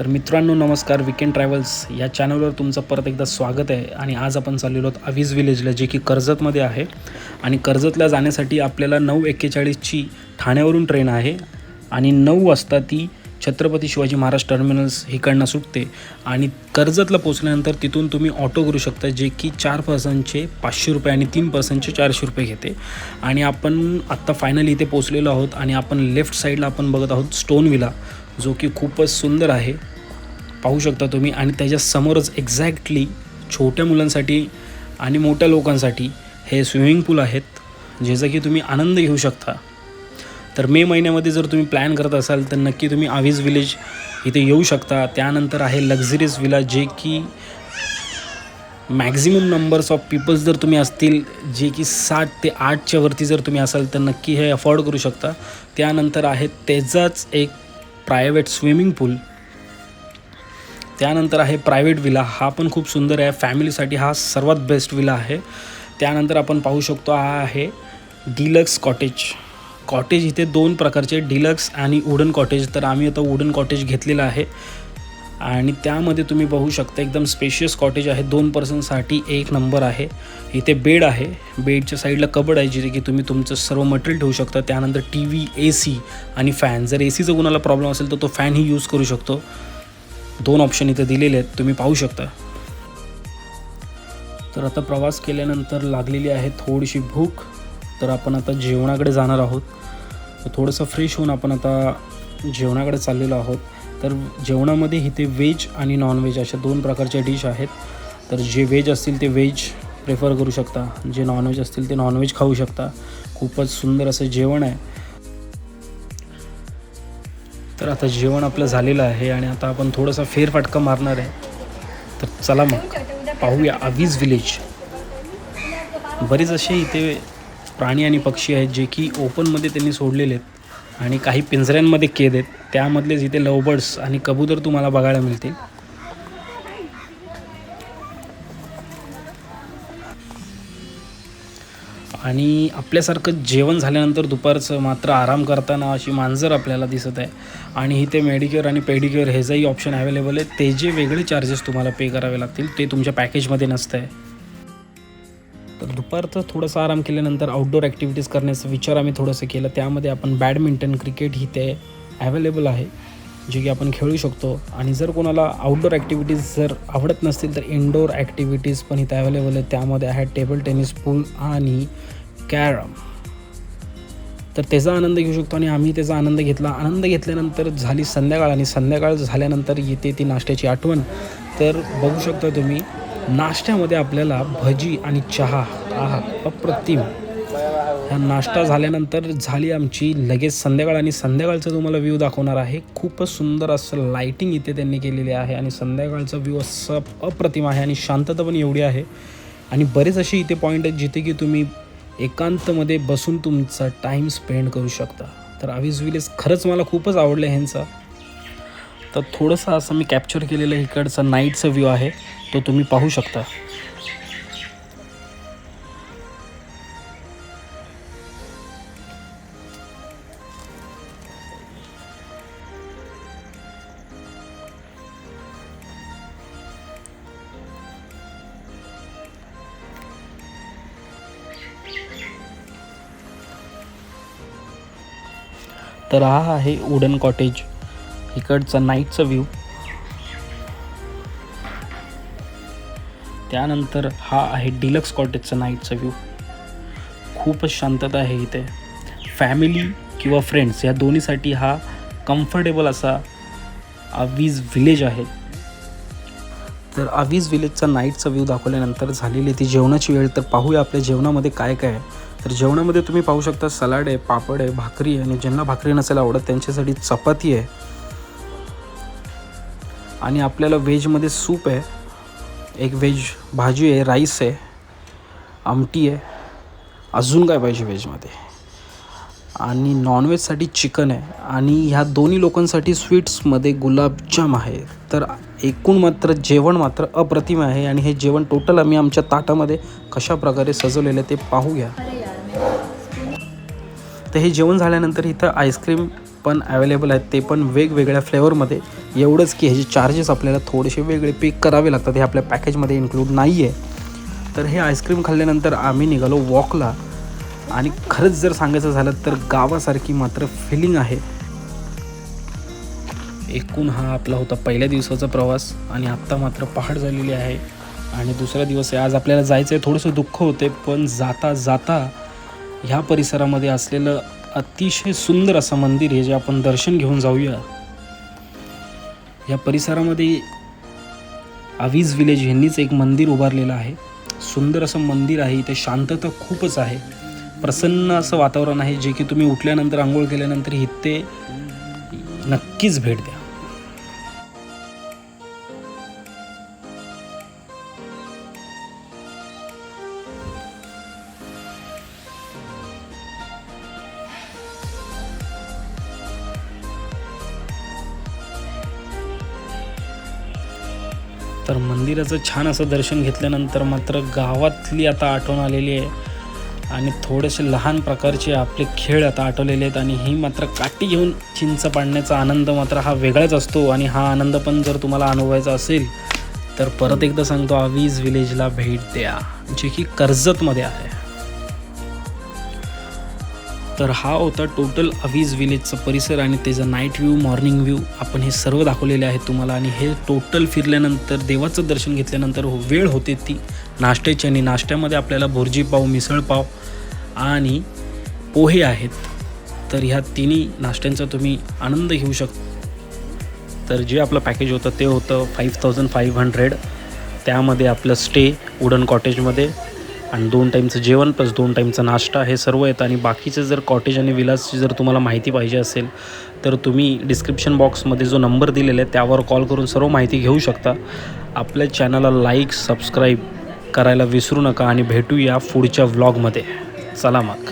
तर मित्रांनो नमस्कार. विकेंड ट्रॅव्हल्स या चॅनलवर तुमचं परत एकदा स्वागत आहे. आणि आज आपण चाललेलो आहोत अवीज विलेजला जे की कर्जतमध्ये आहे. आणि कर्जतला जाण्यासाठी आपल्याला नऊ एक्केचाळीसची ठाण्यावरून ट्रेन आहे. आणि नऊ वाजता ती छत्रपती शिवाजी महाराज टर्मिनल्स इकडनं सुटते. आणि कर्जतला पोचल्यानंतर तिथून तुम्ही ऑटो करू शकता जे की चार पर्सनचे पाचशे रुपये आणि तीन पर्सनचे चारशे रुपये घेते. आणि आपण आत्ता फायनली इथे पोचलेलो आहोत. आणि आपण लेफ्ट साईडला आपण बघत आहोत स्टोन विला जो की खूपच सुंदर आहे. पाहू शकता तुम्ही. आणि त्याच्यासमोरच एक्झॅक्टली छोट्या मुलांसाठी आणि मोठ्या लोकांसाठी हे स्विमिंग पूल आहेत ज्याचा की तुम्ही आनंद घेऊ शकता. तर मे महिन्यामध्ये जर तुम्ही प्लॅन करत असाल तर नक्की तुम्ही आवीज विलेज इथे येऊ शकता. त्यानंतर आहे लक्झरियस विला जे की मॅक्झिमम नंबर्स ऑफ पीपल्स जर तुम्ही असतील जे की साठ ते आठच्या वरती जर तुम्ही असाल तर नक्की हे अफोर्ड करू शकता. त्यानंतर आहे त्याचाच एक प्रायव्हेट स्विमिंग पूल त्यानंतर आहे प्रायव्हेट विला. हा पण खूप सुंदर आहे. फॅमिलीसाठी हा सर्वात बेस्ट विला आहे. त्यानंतर आपण पाहू शकतो हा आहे डिलक्स कॉटेज. कॉटेज इथे दोन प्रकारचे डिलक्स आणि वुडन कॉटेज. तर आम्ही आता वुडन कॉटेज घेतलेलं आहे. आणि त्यामध्ये तुम्ही पाहू शकता एकदम स्पेशियस कॉटेज आहे. दोन पर्सनसाठी एक नंबर आहे. इथे बेड आहे. बेडच्या साईडला कबड आहे जिथे की तुम्ही तुमचं सर्व मटेरियल ठेवू शकता. त्यानंतर टी व्ही ए सी आणि फॅन जर ए सीचा कोणाला प्रॉब्लेम असेल तर तो फॅनही यूज करू शकतो. दोन ऑप्शन इथे दिलेले आहेत. तुम्ही पाहू शकता. तर आता प्रवास केल्यानंतर लागलेली आहे थोडीशी भूक. तर आपण आता जेवणाकडे जाणार आहोत. तर थोडंसं फ्रेश होऊन आपण आता जेवणाकडे चाललेलो आहोत. तर जेवणामध्ये इथे व्हेज आणि नॉनव्हेज अशा दोन प्रकारच्या डिश आहेत. तर जे व्हेज असतील ते व्हेज प्रेफर करू शकता. जे नॉनव्हेज असतील ते नॉनव्हेज खाऊ शकता. खूपच सुंदर असं जेवण आहे. तर आता जेवण आपलं झालेलं आहे आणि आता आपण थोडासा फेरफटका मारणार आहे. तर चला मग पाहूया आवीज विलेज. बरेच असे इथे प्राणी आणि पक्षी आहेत जे की ओपनमध्ये त्यांनी सोडलेले आहेत आणि काही पिंजऱ्यांमध्ये केद आहेत. त्यामधलेच इथे लवबर्ड्स आणि कबूतर तुम्हाला बघायला मिळतील. आणि आपल्यासारखं जेवण झाल्यानंतर दुपारचं मात्र आराम करताना अशी मांजर आपल्याला दिसत आहे. आणि इथे मेडिक्युअर आणि पेडिक्युअर ह्याचाही ऑप्शन अवेलेबल आहे ते जे वेगळे चार्जेस तुम्हाला पे करावे लागतील ते तुमच्या पॅकेजमध्ये नसतं आहे तर दुपारचं थोडंसं आराम केल्यानंतर आउटडोर ॲक्टिव्हिटीज करण्याचा विचार आम्ही थोडंसं केलं. त्यामध्ये आपण बॅडमिंटन क्रिकेट ही ते ॲवेलेबल आहे. जे की आपण खेळू शकतो. आणि जर कोणाला आउटडोर ॲक्टिव्हिटीज जर आवडत नसतील तर इनडोर ॲक्टिव्हिटीज पण इथे अवेलेबल आहेत. त्यामध्ये आहे टेबल टेनिस पूल आणि कॅरम तर त्याचा आनंद घेऊ शकतो आणि आम्ही त्याचा आनंद घेतला. आनंद घेतल्यानंतर झाली संध्याकाळ आणि संध्याकाळ झाल्यानंतर येते ती नाश्त्याची आठवण. तर बघू शकता तुम्ही नाश्त्यामध्ये आपल्याला भजी आणि चहा आहा अप्रतिम नाश्ता झाल्यानंतर झाली आमची लगेच संध्याकाळ आणि संध्याकाळचा तुम्हाला व्ह्यू दाखवणार आहे खूपच सुंदर असं लाईटिंग इथे त्यांनी केलेली आहे आणि संध्याकाळचा व्ह्यू असं अप्रतिम आहे आणि शांतता पण एवढी आहे. आणि बरेच असे इथे पॉईंट आहेत जिथे की तुम्ही एकांतमध्ये बसून तुमचा टाईम स्पेंड करू शकता. तर अवीज विलेज खरंच मला खूपच आवडलं ह्यांचा. तर थोडंसं असं मी कॅप्चर केलेलं इकडचा नाईटचा व्ह्यू आहे तो तुम्ही पाहू शकता. तर हा आहे वुडन कॉटेज इकडचा नाईटचा व्ह्यू त्यानंतर हा आहे डिलक्स कॉटेजचा नाईटचा व्ह्यू खूपच शांतता आहे इथे. फॅमिली किंवा फ्रेंड्स या दोन्हीसाठी हा कम्फर्टेबल असा अवीज विलेज आहे. तर अवीज विलेजचा नाईटचा व्ह्यू दाखवल्यानंतर झालेली ती जेवणाची वेळ तर पाहूया आपल्या जेवणामध्ये काय काय आहे. तर जेवणामध्ये तुम्ही पाहू शकता सलाड आहे पापड आहे भाकरी आहे. आणि ज्यांना भाकरी नसेल आवडत त्यांच्यासाठी चपाती आहे. आणि आपल्याला व्हेजमध्ये सूप आहे. एक व्हेज भाजी आहे राईस आहे आमटी आहे. अजून काय पाहिजे व्हेजमध्ये? आणि नॉनव्हेजसाठी चिकन आहे. आणि ह्या दोन्ही लोकांसाठी स्वीट्समध्ये गुलाबजाम आहे. तर एकूण मात्र जेवण मात्र अप्रतिम आहे. आणि हे जेवण टोटल आम्ही आमच्या ताटामध्ये कशा प्रकारे सजवलेलं ते पाहूया. तर हे जेवण झाल्यानंतर इथं आईस्क्रीम पण अवेलेबल आहेत. ते पण वेगवेगळ्या फ्लेवरमध्ये एवढंच की ह्याचे चार्जेस आपल्याला थोडेसे वेगळे पे करावे लागतात. हे आपल्या पॅकेजमध्ये इन्क्लूड नाही आहे तर हे आईस्क्रीम खाल्ल्यानंतर आम्ही निघालो वॉकला आणि खरंच जर सांगायचं झालं तर गावासारखी मात्र फिलिंग आहे. एकूण हा आपला होता पहिल्या दिवसाचा प्रवास. आणि आत्ता मात्र पहाड झालेली आहे. आणि दुसरा दिवस आहे. आज आपल्याला जायचं आहे थोडंसं दुःख होते. पण जाता जाता ह्या परिसरामध्ये असलेलं अतिशय सुंदर असं मंदिर आहे जे आपण दर्शन घेऊन जाऊया. या परिसरामध्ये आवीज विलेज यांनीच एक मंदिर उभारलेलं आहे. सुंदर असं मंदिर आहे. इथे शांतता खूपच आहे. प्रसन्न असं वातावरण आहे जे की तुम्ही उठल्यानंतर आंघोळ केल्यानंतर इथे नक्कीच भेट द्या. तर मंदिराचं छान असं दर्शन घेतल्यानंतर मात्र गावातली आता आठवण आलेली आहे. आणि थोडेसे लहान प्रकारचे आपले खेळ आता आठवलेले आहेत आणि ही मात्र काठी घेऊन चिंच पाडण्याचा आनंद मात्र हा वेगळाच असतो आणि हा आनंद पण जर तुम्हाला अनुभवायचा असेल तर परत एकदा सांगतो आवीज विलेजला भेट द्या जे की कर्जतमध्ये आहे. तर हा होता टोटल अवीज विलेजचा परिसर आणि त्याचा नाईट व्ह्यू मॉर्निंग व्ह्यू आपण हे सर्व दाखवलेले आहेत तुम्हाला आणि हे टोटल फिरल्यानंतर देवाचं दर्शन घेतल्यानंतर वेळ होते ती. नाश्त्याची आणि नाश्त्यामध्ये आपल्याला भुर्जी पाव मिसळपाव आणि पोहे आहेत. तर ह्या तिन्ही नाश्त्यांचा तुम्ही आनंद घेऊ शकता तर जे आपलं पॅकेज होतं ते होतं फाईव्ह थाउजंड फाईव्ह हंड्रेड त्यामध्ये आपलं स्टे वुडन कॉटेजमध्ये आणि दोन टाईमचं जेवण प्लस दोन टाईमचा नाश्ता हे सर्व येतं आणि बाकीचे जर कॉटेज आणि विलासची जर तुम्हाला माहिती पाहिजे असेल तर तुम्ही डिस्क्रिप्शन बॉक्समध्ये जो नंबर दिलेला आहे त्यावर कॉल करून सर्व माहिती घेऊ शकता. आपल्या चॅनलला लाईक सबस्क्राईब करायला विसरू नका आणि भेटूया पुढच्या व्लॉगमध्ये चला मग.